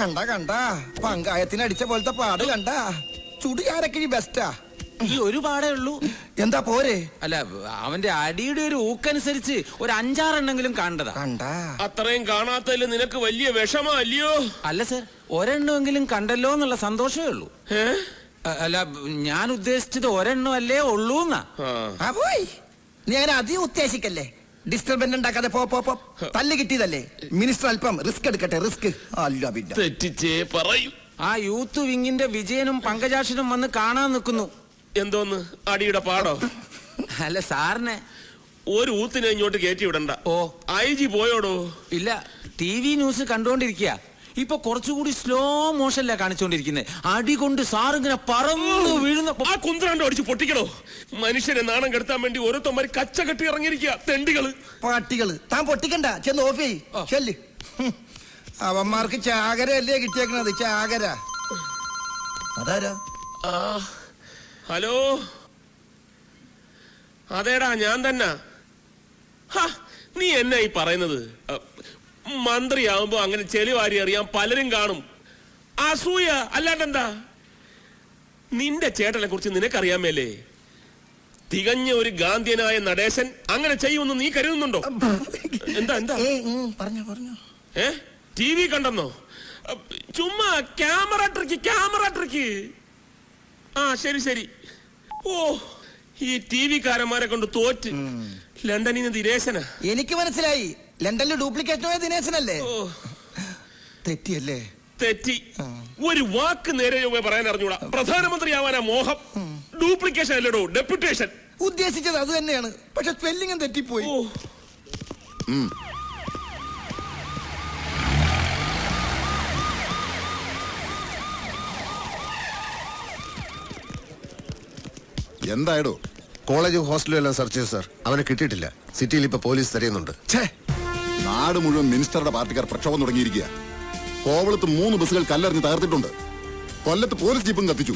കണ്ട കണ്ട. പങ്കായത്തിന് അടിച്ച പോലത്തെ പാട് കണ്ട. ചുടിയാരക്കിഴി ബെസ്റ്റാ ഈ ഒരു പാടേ ഉള്ളൂ. എന്താ പോരെ? അല്ല അവന്റെ അടിയുടെ ഒരു ഊക്കനുസരിച്ച് ഒരു അഞ്ചാറെണ്ണെങ്കിലും കണ്ടതാ. കണ്ടാ. അത്രയും കാണാത്തതിൽ നിനക്ക് വലിയ വിഷമല്ലയോ അല്ല സർ ഒരെണ്ണമെങ്കിലും കണ്ടല്ലോ എന്നുള്ള സന്തോഷമേ ഉള്ളൂ. അല്ല ഞാൻ ഉദ്ദേശിച്ചത് ഒരെണ്ണം അല്ലേ ഉള്ളൂ എന്നാ ആ. പോയി. നീ അങ്ങനെ അധികം ഉത്തേശിക്കല്ലേ ഡിസ്റ്റർബൻസ് ഉണ്ടാക്കാതെ പോ പോ പോ. തല്ല് കിട്ടിയതല്ലേ? മിനിസ്റ്റർ അല്പം റിസ്ക് എടുക്കട്ടെ റിസ്ക് അല്ല പിന്നെ. തെറ്റിച്ചേ പറയൂ. ആ യൂത്ത് വിങ്ങിന്റെ വിജയനും പങ്കജാക്ഷനും വന്ന് കാണാൻ നിൽക്കുന്നു. എന്തോന്ന്? അടിയുടെ പാടോ? അല്ല സാറിനെ. ഒരു ഊത്തിനെ ഇങ്ങോട്ട് കയറ്റി വിടണ്ട. ഓ. I G പോയോടോ? ഇല്ല ടി വി ന്യൂസ് കണ്ടുകൊണ്ടിരിക്കുക ഇപ്പൊ കുറച്ചുകൂടി സ്ലോ മോഷനിലാ കാണിച്ചുകൊണ്ടിരിക്കുന്നത് അടി കൊണ്ട് സാറിങ്ങനെ പറന്നു വീഴുന്ന ആ കുന്ത്രാണ്ട് അടിച്ച് പൊട്ടിക്കണോ? മനുഷ്യനെ നാണം കെടുത്താൻ വേണ്ടി ഓരോരുത്തന്മാര് കച്ച കെട്ടി ഇറങ്ങിയിരിക്കുക തെണ്ടികൾ. പാട്ടികൾ. താൻ പൊട്ടിക്കണ്ട. ചെന്ന് ഓഫ് ചെയ് ചെല്ല്. ഹും. അവന്മാർക്ക് ചാകരയല്ലേ കിട്ടിയേക്കണത്? ചാകര. അതാരാ? ആ ഹലോ? അതേടാ ഞാൻ തന്നെ. ഹാ, നീ എന്നാ ഈ പറയുന്നത്? അ, മന്ത്രിയാവുമ്പോ അങ്ങനെ ചെളി വാരി അറിയാൻ പലരും കാണും. അസൂയ അല്ലാണ്ടെന്താ നിന്റെ ചേട്ടനെ കുറിച്ച് നിനക്കറിയാമേലേ തികഞ്ഞ ഒരു ഗാന്ധിയനായ നടേശൻ അങ്ങനെ ചെയ്യുമെന്ന് നീ കരുതുന്നുണ്ടോ? എന്താ എന്താ? പറഞ്ഞോ പറഞ്ഞു. ഏ? ടി വി കണ്ടെന്നോ? ചുമ്മാ ക്യാമറ ട്രിക്ക് ക്യാമറ ട്രിക്ക്. ആ ശരി ശരി. ഓ ഈ ടി വിക്കാരന്മാരെ കൊണ്ട് തോറ്റ്. ലണ്ടനിൽ നിന്ന് എനിക്ക് മനസ്സിലായി. ലണ്ടനിൽ ഡ്യൂപ്ലിക്കേറ്റ് പോയ ദിനേശനല്ലേ? തെറ്റിയല്ലേ? തെറ്റി. ഒരു വാക്ക് നേരെ പറയാൻ അറിഞ്ഞൂടാ. പ്രധാനമന്ത്രി ആവാനാ മോഹം. ഡ്യൂപ്ലിക്കേഷൻ അല്ലടോ ഡെപ്യൂട്ടേഷൻ. ഉദ്ദേശിച്ചത് അത് തന്നെയാണ്. പക്ഷെ സ്പെല്ലിംഗും തെറ്റിപ്പോയി. എന്തായടോ? കോളേജ് ഹോസ്റ്റലും എല്ലാം സെർച്ച് ചെയ്തു സാർ. അവനെ കിട്ടിയിട്ടില്ല. സിറ്റിയിൽ ഇപ്പൊ പോലീസ് തിരയുന്നുണ്ട്. ഛേ നാട് മുഴുവൻ മിനിസ്റ്ററുടെ പാർട്ടിക്കാർ പ്രക്ഷോഭം തുടങ്ങിയിരിക്കുക. കോവളത്ത് മൂന്ന് ബസ്സുകൾ കല്ലെറിഞ്ഞ് തകർത്തിട്ടുണ്ട്. കൊല്ലത്ത് പോലീസ് ജീപ്പും കത്തിച്ചു.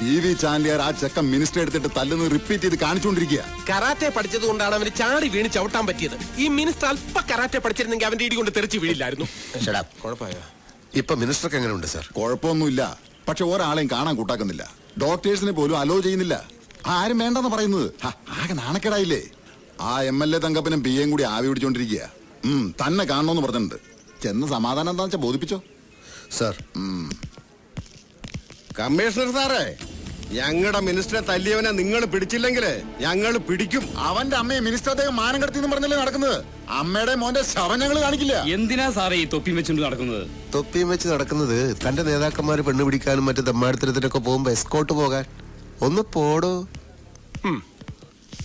ടി വി ചാനലുകാർ ആ ചെക്കൻ മിനിസ്റ്റർ എടുത്തിട്ട് തല്ലുന്നത് റിപ്പീറ്റ് ചെയ്ത് കാണിച്ചുകൊണ്ടിരിക്കുക. കരാറ്റെ പഠിച്ചത് കൊണ്ടാണ് അവന് ചാടി വീണ് ചവിട്ടാൻ പറ്റിയത്. ഈ മിനിസ്റ്റർ അല്പ കരാറ്റെ പഠിച്ചിരുന്നെങ്കിൽ അവന്റെ ഇടി കൊണ്ട് തെറിച്ച് വീഴില്ലായിരുന്നു. കുഴപ്പമായോ? ഇപ്പൊ മിനിസ്റ്റർക്ക് എങ്ങനെയുണ്ട് സാർ? കുഴപ്പമൊന്നുമില്ല. പക്ഷെ ഒരാളെയും കാണാൻ കൂട്ടാക്കുന്നില്ല. ഡോക്ടേഴ്സിനെ പോലും അലോ ചെയ്യുന്നില്ല. ആരും വേണ്ടെന്ന് പറയുന്നത്. ഹ, ആകെ നാണക്കേടായില്ലേ? ആ എം എൽ എ തങ്കപ്പനും പി എം കൂടി ആവി പിടിച്ചോണ്ടിരിക്കുക. തന്നെ കാണണമെന്ന് പറഞ്ഞിട്ടുണ്ട്. ചെന്ന് സമാധാനം എന്താ വെച്ചാൽ ബോധിപ്പിച്ചോ? സാർ. കമ്മീഷണർ സാറേ ഞങ്ങളുടെ മിനിസ്റ്ററെ തല്ലിയവനെ നിങ്ങൾ പിടിച്ചില്ലെങ്കിൽ ഞങ്ങൾ പിടിക്കും. അവന്റെ അമ്മയെ മിനിസ്റ്റർ അദ്ദേഹം മാനം കടത്തി എന്ന് പറഞ്ഞല്ലേ നടക്കുന്നത്? അമ്മയുടെ മോന്റെ ശവം ഞങ്ങൾ കാണിക്കില്ല. എന്തിനാ സാറേ ഈ തൊപ്പിയും വെച്ചുകൊണ്ട് നടക്കുന്നത്? തൊപ്പിയും വെച്ച് നടക്കുന്നത് തന്റെ നേതാക്കന്മാര് പെണ്ണ് പിടിക്കാനും മറ്റു തെമ്മാടിത്തരത്തിനൊക്കെ പോകുമ്പോ എസ്കോട്ട് പോകാൻ. ഒന്ന് പോടോ.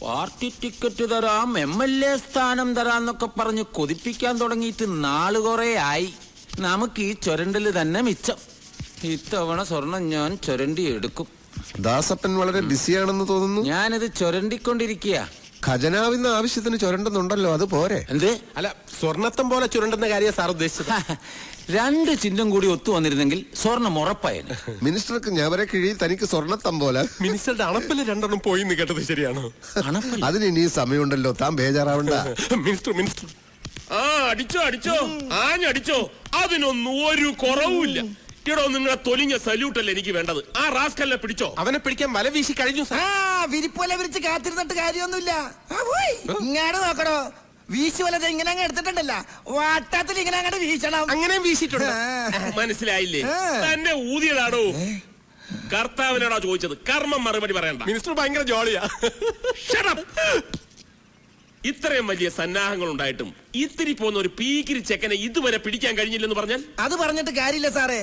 പാർട്ടി ടിക്കറ്റ് തരാം എം എൽ എ സ്ഥാനം തരാന്നൊക്കെ പറഞ്ഞ് കൊതിപ്പിക്കാൻ തുടങ്ങിയിട്ട് നാല് കുറെ ആയി. നമുക്ക് ഈ ചുരണ്ടിൽ തന്നെ മിച്ചം. ഇത്തവണ സ്വർണം ഞാൻ ചുരണ്ടി എടുക്കും. ദാസപ്പൻ വളരെ ബിസിയാണെന്ന് തോന്നുന്നു. ഞാനിത് ചുരണ്ടിക്കൊണ്ടിരിക്കുക ഖജനാവിന്ന് ആവശ്യത്തിന് ചുരണ്ടുന്നുണ്ടല്ലോ അത് പോരെ. എന്തേ? അല്ല സ്വർണത്തം പോലെ ചുരണ്ടുന്ന കാര്യം സാർ ഉദ്ദേശിച്ചത്? രണ്ട് ചിഹ്നം കൂടി ഒത്തു വന്നിരുന്നെങ്കിൽ സ്വർണം ഉറപ്പായ മിനിസ്റ്റർക്ക് ഞവരെ കിഴി തനിക്ക് സ്വർണത്തം പോലെ. മിനിസ്റ്ററുടെ അണപ്പിൽ രണ്ടെണ്ണം പോയി എന്ന് കേട്ടത് ശരിയാണോ? അതിന് ഇനി സമയമുണ്ടല്ലോ താൻ ബേജാറാവണ്ട. Minister minister. ആ അടിച്ചോ അടിച്ചോ. ആഞ്ഞടിച്ചോ. അതിനൊന്നും ഒരു കുറവുമില്ല. നിങ്ങളെ തൊലിഞ്ഞ സല്യൂട്ടല്ലേ എനിക്ക് വേണ്ടത്. ആ റാസ്കല്ലെ പിടിച്ചോ. അവനെ പിടിക്കാൻ വല വീശി കഴിഞ്ഞു സാ സാർ വിരിപ്പോലെ വിരിച്ച് കാത്തിരുന്നിട്ട് കാര്യമൊന്നുമില്ല. നോക്കണോ ഇങ്ങാട് നോക്കടോ. വീശു വലത് ഇങ്ങനെ അങ്ങ് എടുത്തിട്ടുണ്ടല്ല. വാട്ടത്തിൽ ഇങ്ങനെ അങ്ങോട്ട് വീശണം. അങ്ങനെ വീശിട്ടുണ്ട് മനസ്സിലായില്ലേ? തന്നെ ഊതിയതാണോ കർത്താവിനോടാ ചോദിച്ചത്. കർമ്മം മറുപടി പറയണ്ട. മിനിസ്റ്റർ ഭയങ്കര ജോളിയാ. ഇത്രയും വലിയ സന്നാഹങ്ങൾ ഉണ്ടായിട്ടും ഇത്തിരി പോകുന്ന ഒരു പീക്കിരി ചെക്കനെ ഇതുവരെ പിടിക്കാൻ കഴിഞ്ഞില്ലെന്ന് പറഞ്ഞാൽ? അത് പറഞ്ഞിട്ട് കാര്യമില്ല സാറേ.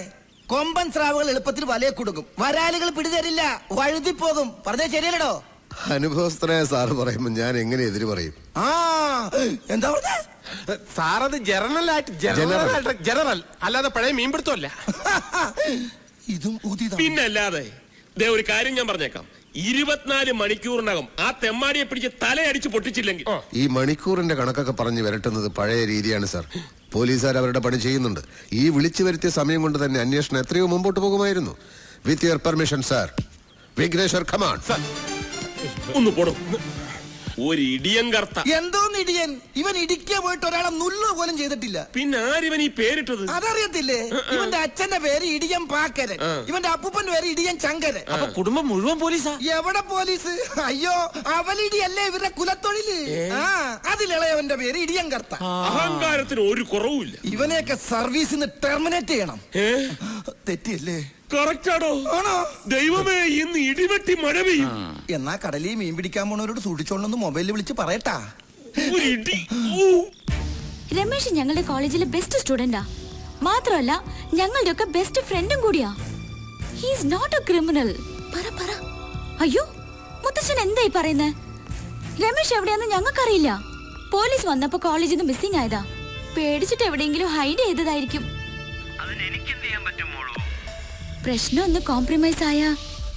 കൊമ്പൻ സ്രാവുകൾ എളുപ്പത്തിൽ വലയെ കൊടുക്കും വരാലുകൾ പിടിതരില്ല. വഴുതിപ്പോകും പറഞ്ഞേ ശരിയല്ലടോ? അനുഭവസ്ഥനായ സാറ് പറയുമ്പോ ഞാൻ എങ്ങനെ എതിര് പറയും? ആ എന്താ പറഞ്ഞ? സാറത് അത് ജനറൽ ആയിട്ട് ജനറൽ ആയിട്ട് ജനറൽ അല്ലാതെ പഴയ മീൻപിടുത്തമല്ല. ഇതും ഊതിയതാ പിന്നല്ലാതെ ദേ ഒരു കാര്യം ഞാൻ പറഞ്ഞേക്കാം. ഇരുപത്തിനാല് മണിക്കൂറിനകം ആ തെമ്മാടിയെ പിടിച്ച് തലയടിച്ച് പൊട്ടിച്ചില്ലെങ്കിൽ ഈ മണിക്കൂറിന്റെ കണക്കൊക്കെ പറഞ്ഞു വരട്ടുന്നത് പഴയ രീതിയാണ് സാർ. പോലീസുകാർ അവരുടെ പണി ചെയ്യുന്നുണ്ട്. ഈ വിളിച്ചു വരുത്തിയ സമയം കൊണ്ട് തന്നെ അന്വേഷണം എത്രയോ മുമ്പോട്ട് പോകുമായിരുന്നു. With your permission sir. Vighneshwar ഖമാൺ ഒന്ന് പോടും. ഒരു ഇടിയൻ കർത്ത എന്തോ ഇടിയൻ ഇവൻ ഇടിക്കാൻ പോയിട്ട് ഒരാളെ നുള്ളു പോലും ചെയ്തിട്ടില്ല. പിന്നെ ആരിവൻ ഈ പേരിട്ടത്? അതറിയത്തില്ലേ? ഇവന്റെ അച്ഛന്റെ പേര് ഇടിയൻ പാക്കരൻ. ഇവന്റെ അപ്പൂപ്പന്റെ പേര് ഇടിയൻ ചങ്കരൻ അപ്പൊ കുടുംബം മുഴുവൻ പോലീസാ? എവിടെ പോലീസ്? അയ്യോ അവലിടിയല്ലേ ഇവരുടെ കുലത്തൊഴിൽ? ആ അതിലിളയവന്റെ പേര് ഇടിയൻ കർത്ത അഹങ്കാരത്തിന് ഒരു കുറവുമില്ല. ഇവനെയൊക്കെ സർവീസിന്ന് ടെർമിനേറ്റ് ചെയ്യണം. തെറ്റിയല്ലേ? ദൈവമേ ഇന്ന് ഇടിവെട്ടി മഴ പെയ്യും. എന്നാ കടലിൽ മീൻ പിടിക്കാൻ പോണവരോട് സൂക്ഷിച്ചോളന്ന് മൊബൈലിൽ വിളിച്ച് പറയട്ടാ. രമേശ് ഞങ്ങളുടെ കോളേജിലെ ബെസ്റ്റ് സ്റ്റുഡന്റാ മാത്രമല്ല ഞങ്ങളുടെ ഒക്കെ ബെസ്റ്റ് ഫ്രണ്ടും കൂടിയാ. ഹീസ് നോട്ട് എ ക്രിമിനൽ പറ പറ. അയ്യോ മുത്തച്ഛൻ എന്തായി പറയുന്നേ? രമേശ് എവിടെയാന്ന് ഞങ്ങൾക്കറിയില്ല. പോലീസ് വന്നപ്പോ കോളേജിൽ നിന്ന് മിസ്സിംഗ് ആയതാ. പേടിച്ചിട്ട് എവിടെയെങ്കിലും ഹൈഡ് ചെയ്തതായിരിക്കും. പ്രശ്നം ഒന്ന് കോംപ്രമൈസ് ആയ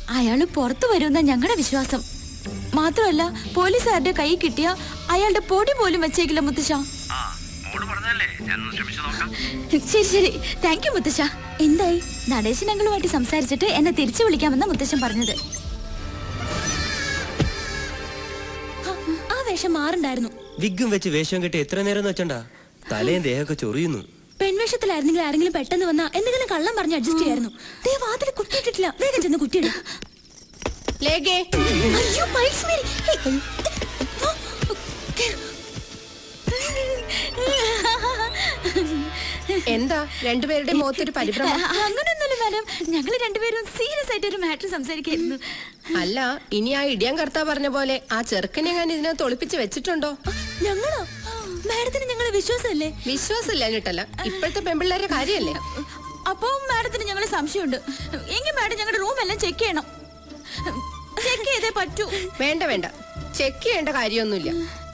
അയാൾ പുറത്തു വരുമെന്ന ഞങ്ങളുടെ വിശ്വാസം. മാത്രമല്ല പോലീസുകാരുടെ കൈ കിട്ടിയ അയാളുടെ പൊടി പോലും വെച്ചേക്കില്ല മുത്തശ്ശ. ശരി ശരി. താങ്ക് യു മുത്തശ്ശ. എന്തായി? നടേശൻ സംസാരിച്ചിട്ട് എന്നെ തിരിച്ചു വിളിക്കാമെന്ന മുത്തശ്ശൻ പറഞ്ഞത്. ആ വേഷം മാറുണ്ടായിരുന്നു. വിഗും വെച്ച് വേഷം കെട്ടി എത്ര നേരം വെച്ചണ്ട? വെച്ചണ്ടാ തലയും ദേഹമൊക്കെ ചൊറിയുന്നു. പെൺവേഷത്തിലായിരുന്നെങ്കിൽ ആരെങ്കിലും പെട്ടെന്ന് വന്നാ എന്തെങ്കിലും കള്ളം പറഞ്ഞ് അഡ്ജസ്റ്റ് ചെയ്യായിരുന്നു. ദേ വാതിൽ കുട്ടിയിട്ടിട്ടില്ല. വേഗം ചെന്ന് കുട്ടിയുടെ. അയ്യോ മൈൽസ് മേരി. എന്താ? രണ്ടുപേരുടെ മുഖത്തൊരു പരിഭ്രമം? അങ്ങനെയൊന്നുമില്ല മാഡം. ഞങ്ങൾ രണ്ടുപേരും സീരിയസ് ആയിട്ട് ഒരു മാറ്റർ സംസാരിക്കായിരുന്നു. അല്ല ഇനി ആ ഇടിയാൻ കർത്താ പറഞ്ഞ പോലെ ആ ചെറുക്കനെ ഞാൻ ഇതിനകത്ത് തൊളിപ്പിച്ച് വെച്ചിട്ടുണ്ടോ? ഞങ്ങളോ? മാഡത്തിന് ഞങ്ങളെ വിശ്വാസമല്ലേ? വിശ്വാസമില്ല കേട്ടല്ല ഇപ്പോഴത്തെ പെമ്പിള്ളേരുടെ കാര്യമല്ലേ? അപ്പോ മാഡത്തിന് ഞങ്ങൾ സംശയമുണ്ട്. എങ്കിൽ മാഡം ഞങ്ങളുടെ റൂം എല്ലാം ചെക്ക് ചെയ്യണം. ചെക്ക് ചെയ്തേ പറ്റൂ. വേണ്ട വേണ്ട. ചെക്ക് ചെയ്യേണ്ട കാര്യമൊന്നുമില്ല.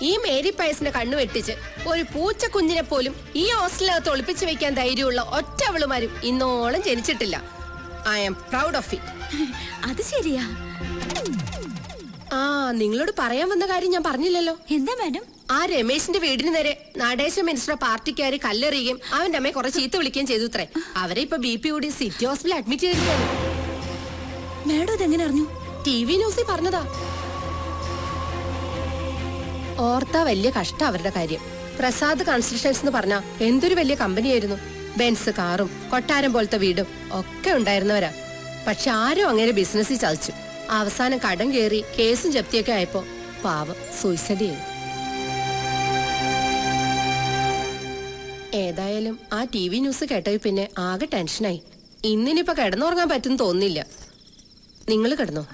ഈ മേരി പയസിന്റെ കണ്ണു വെട്ടിച്ച് ഒരു പൂച്ച കുഞ്ഞിനെ പോലും ഈ ഹോസ്റ്റലിനകത്ത് ഒളിപ്പിച്ച് വെക്കാൻ ധൈര്യമുള്ള ഒറ്റ അവളുമാരും ഇന്നോളം ജനിച്ചിട്ടില്ല. I am proud of it അത് ശരിയാ. ആ നിങ്ങളോട് പറയാൻ വന്ന കാര്യം ഞാൻ പറഞ്ഞില്ലല്ലോ. എന്താ മാഡം? ആ രമേശിന്റെ വീടിന് നേരെ നടേശ മിനിസ്റ്റർ പാർട്ടിക്കാര് കല്ലെറിയുകയും അവന്റെ അമ്മയെ കുറെ ചീത്ത വിളിക്കുകയും ചെയ്തു അത്രേ അവരെ ഇപ്പൊ ബി പി കൂടി സിറ്റി ഹോസ്പിറ്റലിൽ അഡ്മിറ്റ് ചെയ്തിരിക്കുകയാണ്. മാഡം ഇതെങ്ങനെ അറിഞ്ഞു? ടി വി ന്യൂസിൽ പറഞ്ഞതാ. ഓർത്ത വലിയ കഷ്ടം അവരുടെ കാര്യം. പ്രസാദ് കൺസ്ട്രക്ഷൻസ് എന്ന് പറഞ്ഞ എന്തൊരു വലിയ കമ്പനിയായിരുന്നു. ബെൻസ് കാറും കൊട്ടാരം പോലത്തെ വീടും ഒക്കെ ഉണ്ടായിരുന്നവരാ. പക്ഷെ ആരും അങ്ങനെ ബിസിനസ്സിൽ ചതിച്ചു. അവസാനം കടം കയറി കേസും ജപ്തിയൊക്കെ ആയപ്പോ പാവം സൂയിസൈഡ് ചെയ്തു. ഏതായാലും ആ ടി വി ന്യൂസ് കേട്ടത് പിന്നെ ആകെ ടെൻഷനായി. ഇന്നിനിപ്പോ കിടന്നുറങ്ങാൻ പറ്റും തോന്നില്ല നിങ്ങൾ കിടന്നോ?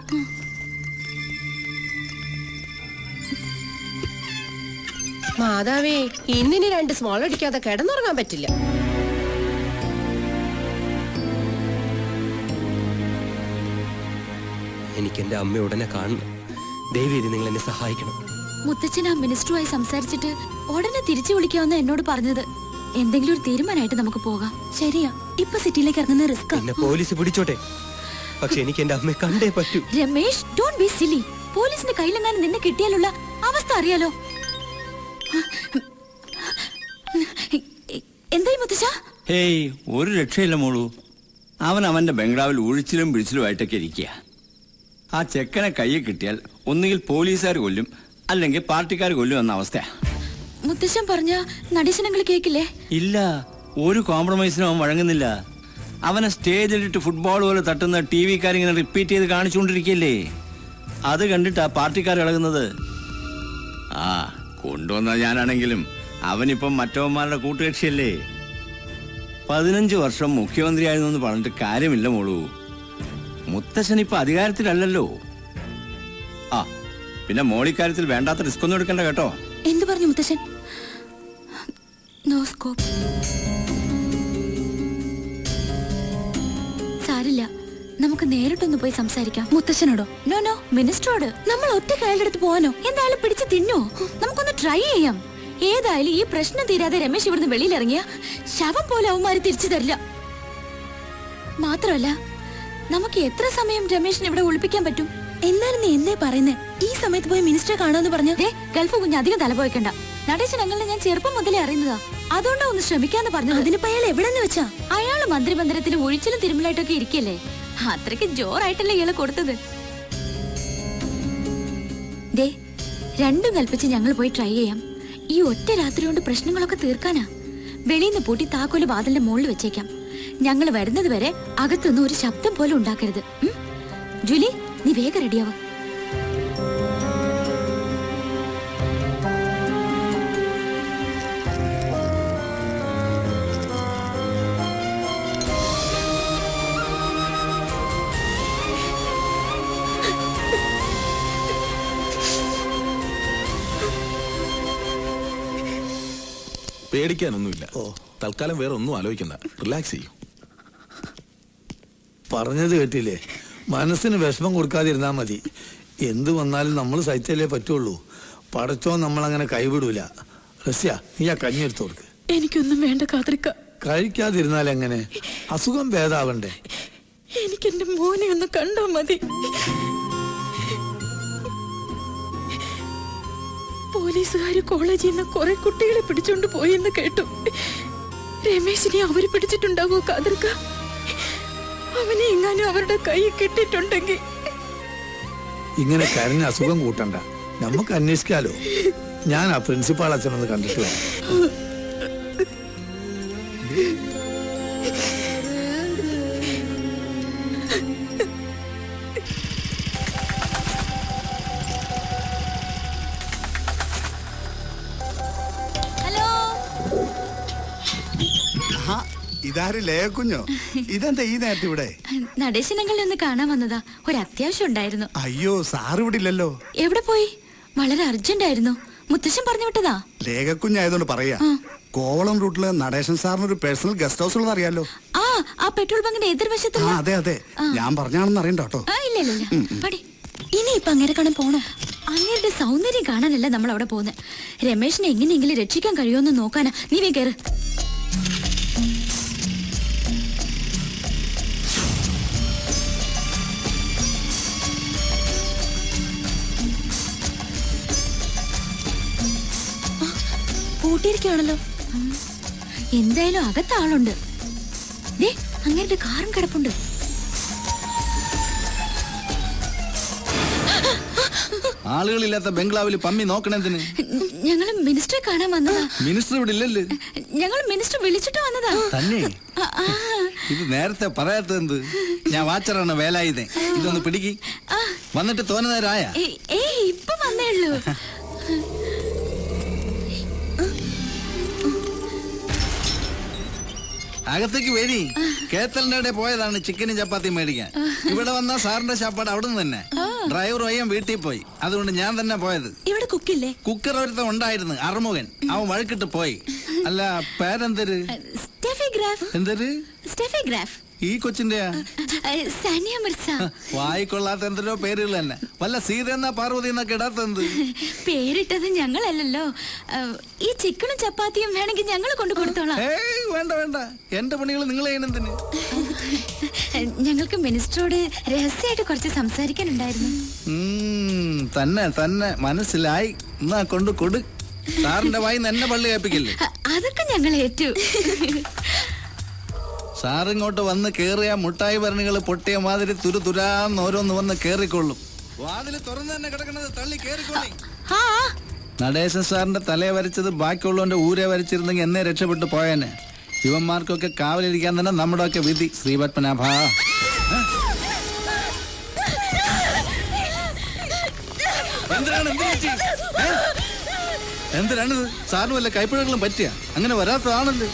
മാതാവേ ഇന്നിനി രണ്ട് സ്മോൾ അടിക്കാതെ കിടന്നുറങ്ങാൻ പറ്റില്ല. എനിക്ക് എന്റെ അമ്മ ഉടനെ കാണണം. ദയവേദി നിങ്ങൾ എന്നെ സഹായിക്കണം. മുത്തച്ഛൻ ആ മിനിസ്റ്ററുമായി സംസാരിച്ചിട്ട് ഉടനെ തിരിച്ചു വിളിക്കാമെന്ന് എന്നോട് പറഞ്ഞത്. എന്തെങ്കിലും ഒരു തീരുമാനമായിട്ട് നമുക്ക് പോകാം. ശരിയാ. ഇപ്പൊ സിറ്റിയിലേക്ക് ഇറങ്ങുന്ന റിസ്ക് പോലീസ് പിടിച്ചോട്ടെ? പക്ഷെ എനിക്ക് എന്റെ അമ്മയെ കണ്ടേ പറ്റൂ. രമേഷ് ഡോണ്ട് ബി സിലി പോലീസിന്റെ കയ്യിലെങ്ങാനും നിന്നെ കിട്ടിയാലുള്ള അവസ്ഥ അറിയാലോ? എന്തായി മുത്തശ്ശ ഹേയ് ഒരു രക്ഷയില്ല മോളു. അവൻ അവന്റെ ബംഗ്ലാവിൽ ഒഴിച്ചിലും പിടിച്ചിലുമായിട്ടൊക്കെ ഇരിക്കുക. ആ ചെക്കനെ കയ്യിൽ കിട്ടിയാൽ ഒന്നുകിൽ പോലീസുകാർ കൊല്ലും അല്ലെങ്കിൽ പാർട്ടിക്കാർ കൊല്ലും എന്ന അവസ്ഥയാ. മുത്തശ്ശൻ പറഞ്ഞ നടീശനങ്ങൾ കേക്കില്ലേ? ഇല്ല ഒരു കോംപ്രമൈസിനും അവൻ വഴങ്ങുന്നില്ല. അവനെ സ്റ്റേജിലിട്ട് ഫുട്ബോൾ പോലെ തട്ടുന്ന ടി വിക്കാരിങ്ങനെ റിപ്പീറ്റ് ചെയ്ത് കാണിച്ചുകൊണ്ടിരിക്കുകയല്ലേ? അത് കണ്ടിട്ടാ പാർട്ടിക്കാർ ഇളകുന്നത്. ആ കൊണ്ടുവന്ന ഞാനാണെങ്കിലും അവനിപ്പം മറ്റവന്മാരുടെ കൂട്ടുകക്ഷിയല്ലേ? പതിനഞ്ച് വർഷം മുഖ്യമന്ത്രിയായിരുന്നു എന്ന് പറഞ്ഞിട്ട് കാര്യമില്ല മോളൂ. മുത്തശ്ശൻ ഇപ്പൊ അധികാരത്തിലല്ലല്ലോ. ആ പിന്നെ മോളിക്കാര്യത്തിൽ വേണ്ടാത്ത റിസ്ക് ഒന്നും എടുക്കണ്ട കേട്ടോ. എന്തു പറഞ്ഞു മുത്തശ്ശൻ? നോ സ്കോപ്പ് സാരില്ല നമുക്ക് നേരിട്ടൊന്ന് പോയി സംസാരിക്കാം. മുത്തശ്ശനോടോ? നോ നോ മിനിസ്റ്ററോട്. നമ്മൾ ഒറ്റ കയ്യിലെടുത്ത് പോവാനോ? എന്തായാലും പിടിച്ച് തിന്നോ? നമുക്കൊന്ന് ട്രൈ ചെയ്യാം. ഏതായാലും ഈ പ്രശ്നം തീരാതെ രമേശ് ഇവിടുന്ന് വെളിയിലിറങ്ങിയ ശവം പോലെ അവന്മാര് തിരിച്ചു തരില്ല. മാത്രമല്ല നമുക്ക് എത്ര സമയം രമേശിനെ ഇവിടെ ഒളിപ്പിക്കാൻ പറ്റും? എന്നാലും നീ എന്നേ പറയുന്നേ? ഈ സമയത്ത് പോയി മിനിസ്റ്ററെ കാണുമെന്ന് പറഞ്ഞു? ഗൾഫ് കുഞ്ഞ് അധികം തലപോയിക്കണ്ട. നടേശൻ അങ്ങളെ ഞാൻ ചെറുപ്പം മുതലേ അറിയുന്നതാ. അതുകൊണ്ടാ ഒന്ന് ശ്രമിക്കാന്ന് പറഞ്ഞു അതിനിപ്പോ അയാൾ എവിടെ വെച്ചാ? അയാൾ മന്ത്രിമന്ദിരത്തിൽ ഒഴിച്ചിലും തിരുമലായിട്ടൊക്കെ ഇരിക്കല്ലേ? അത്രയ്ക്ക് ജോറായിട്ടല്ലേ ഇയാൾ കൊടുത്തത്. ദേ രണ്ടും കൽപ്പിച്ച് ഞങ്ങൾ പോയി ട്രൈ ചെയ്യാം. ഈ ഒറ്റ രാത്രി കൊണ്ട് പ്രശ്നങ്ങളൊക്കെ തീർക്കാനാ. വെളിയിൽ നിന്ന് പൂട്ടി താക്കോൽ വാതിലിന്റെ മുകളിൽ വെച്ചേക്കാം. ഞങ്ങൾ വരുന്നത് വരെ അകത്തൊന്നും ഒരു ശബ്ദം പോലും ഉണ്ടാക്കരുത്. ജൂലി നീ വേഗം റെഡിയാവും പേടിക്കാനൊന്നുമില്ല. തൽക്കാലം വേറെ ഒന്നും ആലോചിക്കണ്ട. റിലാക്സ് ചെയ്യൂ. പറഞ്ഞത് കേട്ടില്ലേ? മനസ്സിന് വിഷമം കൊടുക്കാതിരുന്നാ മതി. എന്ത് വന്നാലും നമ്മൾ സഹിച്ചല്ലേ പറ്റുള്ളൂ. പടച്ചോ നമ്മളങ്ങനെ കൈവിടൂല. റസ്യ നീ ആ കഞ്ഞി എടുത്തു കൊടുക്ക്. എനിക്കൊന്നും വേണ്ട കാതൃക്ക കഴിക്കാതിരുന്നാൽ എങ്ങനെ അസുഖം ഭേദാവണ്ടേ? എനിക്ക് എന്റെ മോനെ ഒന്ന് കണ്ടാ മതി. പോലീസുകാര് കോളേജിൽ നിന്ന് കുറെ കുട്ടികളെ പിടിച്ചോണ്ട് പോയെന്ന് കേട്ടു. രമേശിനെ അവർ പിടിച്ചിട്ടുണ്ടാവോ കാതർക്ക? അവനെ എങ്ങാനും അവരുടെ കൈ കിട്ടിയിട്ടുണ്ടെങ്കിൽ. ഇങ്ങനെ കരഞ്ഞ അസുഖം കൂട്ടണ്ട. നമുക്ക് അന്വേഷിക്കാലോ. ഞാൻ ആ പ്രിൻസിപ്പാൾ അച്ഛനൊന്ന് കണ്ടിട്ട് ഇതാര് ലേക്കുഞ്ഞോ ഇതെന്താ ഈ നേരത്തെ ഇവിടെ? നടേശനങ്ങളിൽ ഒന്ന് കാണാൻ വന്നതാ. ഒരു അത്യാവശ്യം ഉണ്ടായിരുന്നു. അയ്യോ സാർ ഇവിടെ ഇല്ലല്ലോ. എവിടെ പോയി? വളരെ അർജന്റ് ആയിരുന്നു. മുത്തശ്ശൻ പറഞ്ഞു വിട്ടതാ. ലേഖക്കുഞ്ഞായതുകൊണ്ട് പറയാ. കോവളം റൂട്ടിൽ നടേശൻ സാറിന് ഒരു പേഴ്സണൽ ഗസ്റ്റ് ഹൗസ് ഉള്ളത് അറിയാലോ. ആ ആ പെട്രോൾ ബങ്കിന്റെ ആ എതിർവശത്തുള്ള അതെ. അതെ ഞാൻ പറഞ്ഞാണെന്ന് അറിയണ്ട കേട്ടോ. ഇല്ല ഇല്ല ഇല്ല. പടി. ഇനി ഇപ്പൊ അങ്ങനെ കാണാൻ പോണോ? അങ്ങയുടെ സൗന്ദര്യം കാണാനല്ല നമ്മൾ അവിടെ പോകുന്നത് രമേശിനെ എങ്ങനെയെങ്കിലും രക്ഷിക്കാൻ കഴിയുമെന്ന് നോക്കാനാ. നീ വേ കയറ് പൂട്ടിയിരിക്കുകയാണല്ലോ എന്തായാലും അകത്ത് ആളുണ്ട്. ദേ അങ്ങേരുടെ കാറും കിടപ്പുണ്ട്. ആളുകളില്ലാത്ത ബംഗ്ലാവിൽ പമ്മി നോക്കണെന്തിന്? ഞങ്ങൾ മിനിസ്റ്ററെ കാണാൻ വന്നതാ. മിനിസ്റ്റർ ഇവിടെ ഇല്ലല്ലേ ഞങ്ങൾ മിനിസ്റ്റർ വിളിച്ചിട്ട് വന്നതാ. തന്നെ? ഇത് നേരത്തെ പറയാത്തത് ഞാൻ വാച്ചറാണ് വേലായുധേ ഇതൊന്ന് പിടിക്കി. വന്നിട്ട് തോന്നുന്നേരായ ഏയ് ഇപ്പൊ വന്നേ ഉള്ളൂ. അകത്തേക്ക് വരി. കേത്തലിന്റെ പോയതാണ് ചിക്കനും ചപ്പാത്തിയും മേടിക്കാൻ. ഇവിടെ വന്ന സാറിന്റെ ചാപ്പാട് അവിടെ നിന്ന് തന്നെ ഡ്രൈവർ വയ്യം വീട്ടിൽ പോയി. അതുകൊണ്ട് ഞാൻ തന്നെ പോയത്. ഇവിടെ കുക്കില്ലേ? കുക്കർ ഒരുത്തം ഉണ്ടായിരുന്നു അറുമുഖൻ. അവൻ വഴക്കിട്ട് പോയി. അല്ല പേരെന്തര്? സ്റ്റെഫിഗ്രാഫ് എന്തര്? സ്റ്റെഫിഗ്രാഫ് ഈ കൊച്ചിന്റെ സാനിയ മിർസ. വായിക്കൊള്ളാത്ത എന്തൊരോ പേരുകൾ തന്നെ. വല്ല സീത എന്നാ പാർവതി എന്നൊക്കെ ഇടാത്തെന്ത് പേരിട്ടത് ഞങ്ങളല്ലല്ലോ. ഈ ചിക്കനും ചപ്പാത്തിയും വേണമെങ്കിൽ ഞങ്ങൾ കൊണ്ടു കൊടുത്തോളാം. വേണ്ട വേണ്ട. എന്റെ പണികൾ നിങ്ങൾ ചെയ്യണെന്തിന് ഞങ്ങൾക്ക് മിനിസ്റ്ററോട് രഹസ്യമായിട്ട് കുറച്ച് സംസാരിക്കാനുണ്ടായിരുന്നു. തന്നെ തന്നെ. മനസ്സിലായി. എന്നാ കൊണ്ട് കൊടു. സാറിന്റെ വായി എന്നെ പള്ളി കേൾപ്പിക്കില്ലേ? അതൊക്കെ ഞങ്ങൾ ഏറ്റു. സാറിങ്ങോട്ട് വന്ന് കേറിയ മുട്ടായി ഭരണികൾ പൊട്ടിയ മാതിരി തുരു തുരാന്ന് ഓരോന്ന് വന്ന് കേറിക്കൊള്ളും. വാതിൽ തുറന്നു തന്നെ കിടക്കുന്നത് തള്ളി കേറിക്കൊള്ളി. നടേശൻ സാറിന്റെ തലയെ വരച്ചത് ബാക്കിയുള്ളവന്റെ ഊരെ വരച്ചിരുന്നെങ്കിൽ എന്നെ രക്ഷപ്പെട്ടു പോയേനെ. യുവന്മാർക്കൊക്കെ കാവലിരിക്കാൻ തന്നെ നമ്മുടെ ഒക്കെ വിധി. ശ്രീപത്മനാഭ. എന്തിനാണ് സാറിനും? എന്തിനാണിത്? സാറിന് വല്ല കൈപ്പിഴകളും പറ്റിയ? അങ്ങനെ വരാത്തതാണല്ലോ.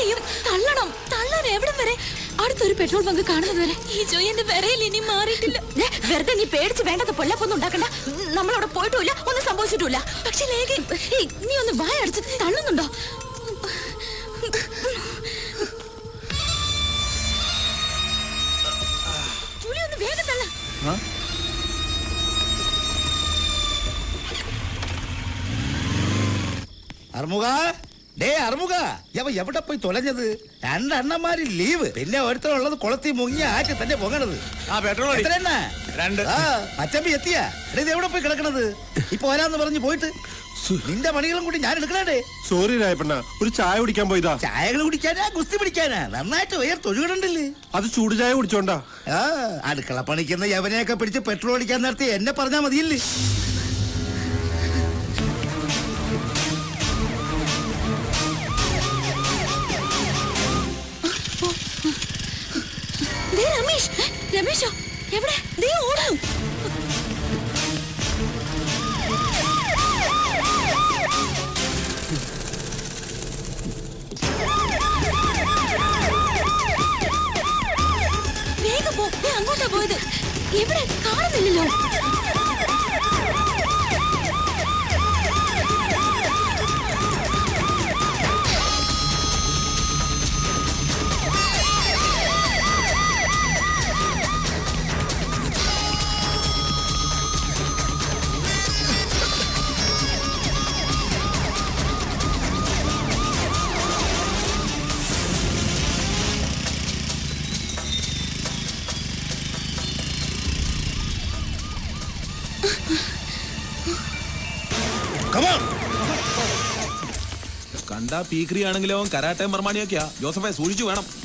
ചെയ്യും? തള്ളണം. തള്ളാൻ എവിടം വരെ? അടുത്തൊരു പെട്രോൾ ബങ്ക് കാണുന്നത് വരെ. ഈ ജോയന്റെ വിറയിൽ ഇനി മാറിയിട്ടില്ല. വെറുതെ നീ പേടിച്ച് വേണ്ടത് പൊല്ലപ്പൊന്നും ഉണ്ടാക്കണ്ട. നമ്മളവിടെ പോയിട്ടുമില്ല ഒന്നും സംഭവിച്ചിട്ടില്ല പക്ഷെ ലേഖ നീ ഒന്ന് വായ അടിച്ച് തള്ളുന്നുണ്ടോ? ജൂലി ഒന്ന് വേഗം തള്ള. അറുമുഖ ഡേ അറുമുഖ അവ എവിടെ പോയി തൊലഞ്ഞത്? രണ്ടണ്ണന്മാര് ലീവ്. പിന്നെ ഒരുത്തരുള്ളത് കുളത്തി മുങ്ങിയ ആറ്റി തന്നെ പൊങ്ങണത്. ആ പെട്രോൾ അടി. എത്രയെണ്ണ? രണ്ട്. ആ അച്ചമ്പി എത്തിയാ. എടേ ഇത് എവിടെ പോയി കിടക്കണത്? ഇപ്പൊ വരാന്ന് പറഞ്ഞു പോയിട്ട്. നിന്റെ പണികളും കൂടി ഞാൻ എടുക്കണേ സോറി രായപ്പണ്ണ ഒരു ചായ കുടിക്കാൻ പോയതാ. ചായകൾ കുടിക്കാനാ കുസ്തി പിടിക്കാനാ. നന്നായിട്ട് ഉയർത്തൊഴുകണ്ടല്ലേ അത് ചൂട് ചായ കുടിച്ചോണ്ടാ. ആ അടുക്കള പണിക്കുന്ന യവനെയൊക്കെ പിടിച്ച് പെട്രോൾ അടിക്കാൻ നടത്തി എന്നെ പറഞ്ഞാ മതിയില്ലേ. രമേശ് എവിടെ? ദേ ഓടുന്നു. വേഗം പോ. നീ അങ്ങോട്ടാ പോയത്. എവിടെ? കാണുന്നില്ലല്ലോ. കണ്ടാ പീക്രി ആണെങ്കിലോ കരാട്ടെ മർമാണിയൊക്കെയാ. ജോസഫെ സൂക്ഷിച്ചു വേണം.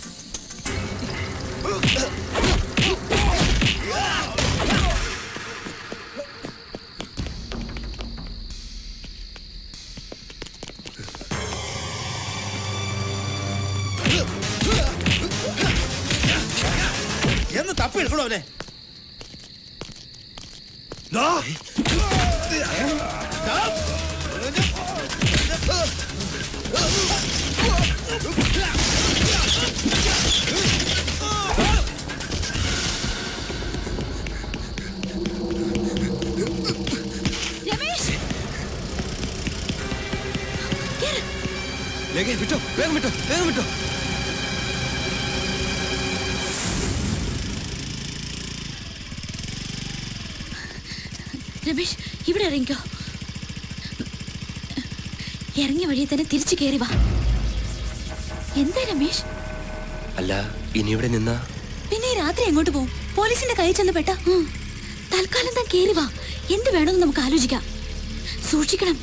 വിട്ടോ വേഗം വിട്ടോ വേഗം വിട്ടോ. രമേശ് ഇവിടെ ഇറങ്ങിക്കോ. ഇറങ്ങിയ വഴിയെ തന്നെ തിരിച്ചു കയറി വാ. എന്താ രമേശ്? അല്ല ഇനി ഇവിടെ നിന്നാ? പിന്നെ രാത്രി എങ്ങോട്ട് പോകും പോലീസിന്റെ കൈ ചെന്ന് പെട്ട. തൽക്കാലം താൻ കേറി വാ. എന്ത് വേണമെന്ന് നമുക്ക് ആലോചിക്കാം. സൂക്ഷിക്കണം.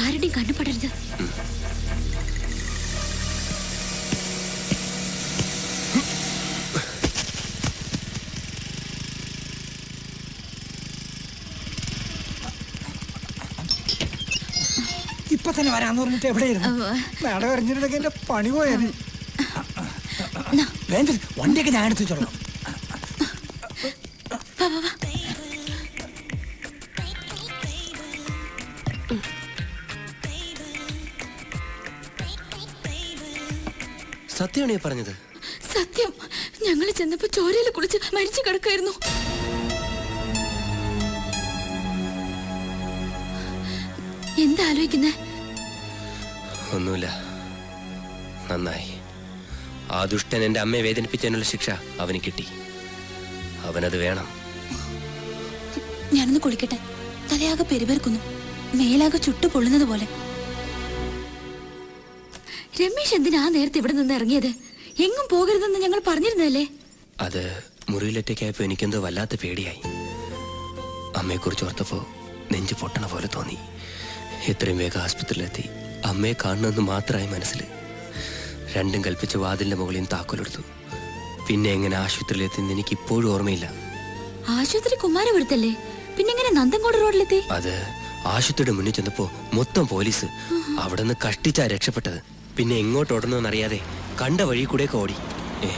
ആരുടെയും കണ്ടുപെടരുത് തന്നെ വരാന്ന് പറഞ്ഞിട്ട് എവിടെയായിരുന്നു? മേടം എറിഞ്ഞിട്ടുണ്ടെങ്കിൽ എന്റെ പണി പോയത്. വേണ്ട വണ്ടിയൊക്കെ ഞാൻ എടുത്തു വെച്ചോളാം. സത്യമാണ് പറഞ്ഞത്? സത്യം. ഞങ്ങൾ ചെന്നപ്പോ ചോരയിൽ കുളിച്ച് മരിച്ചു കിടക്കായിരുന്നു. എന്താ ആലോചിക്കുന്നേ? ഒന്നുമില്ല. നന്നായി. ആ ദുഷ്ടൻ എന്റെ അമ്മയെ വേദനിപ്പിച്ചതിനുള്ള ശിക്ഷ അവന് കിട്ടി. അവനത് വേണം. ഞാനൊന്ന് കുളിക്കട്ടെ. തലയാകെ പെരുപേർക്കുന്നു മേലാകെ ചുട്ടു പൊള്ളുന്നത് പോലെ. രമേശ് എന്തിനാ നേരത്തെ ഇവിടെ നിന്ന് ഇറങ്ങിയത്? എങ്ങും പോകരുതെന്ന് ഞങ്ങൾ പറഞ്ഞിരുന്നല്ലേ അത് മുറിയിലൊറ്റയ്ക്കായപ്പോ എനിക്കെന്തോ വല്ലാത്ത പേടിയായി. അമ്മയെക്കുറിച്ച് ഓർത്തപ്പോ നെഞ്ചു പൊട്ടണ പോലെ തോന്നി. എത്രയും വേഗം ആസ്പത്രിയിലെത്തി. അമ്മയെ കാണണമെന്ന് മാത്രമായി മനസ്സിൽ രണ്ടും കൽപ്പിച്ച വാതിലിന്റെ മുകളിൽ താക്കോലെടുത്തു പിന്നെ എങ്ങനെ ആശുപത്രിയിലെത്തിയെന്ന് എനിക്ക് ഇപ്പോഴും ഓർമ്മയില്ല. ആശുപത്രി കുമാരപുരത്തല്ലേ പിന്നെങ്ങനെ നന്ദൻകോട് റോഡിലെത്തി? അത് ആശുപത്രിയുടെ മുന്നിൽ ചെന്നപ്പോ മൊത്തം പോലീസ് അവിടെ നിന്ന് കഷ്ടിച്ചാ രക്ഷപ്പെട്ടത്. പിന്നെ എങ്ങോട്ട് ഓടണമെന്നറിയാതെ കണ്ട വഴി കൂടെ ഓടി. ഏ,